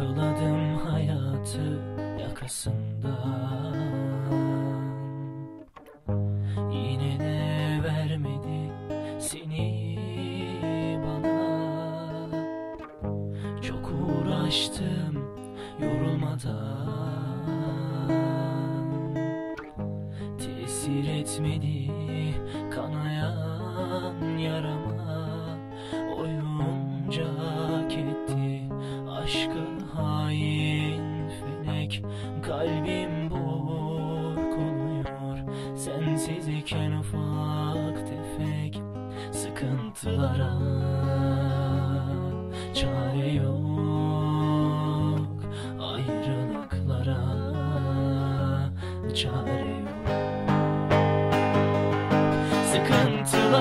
Yakaladım hayatı yakasından. Yine de vermedi seni bana. Çok uğraştım yorulmadan. Tesir etmedi kanayan Kalbim burkuluyor sensiz iken ufak tefek Sıkıntılara çare yok. Ayrılıklara çare yok. Sıkıntı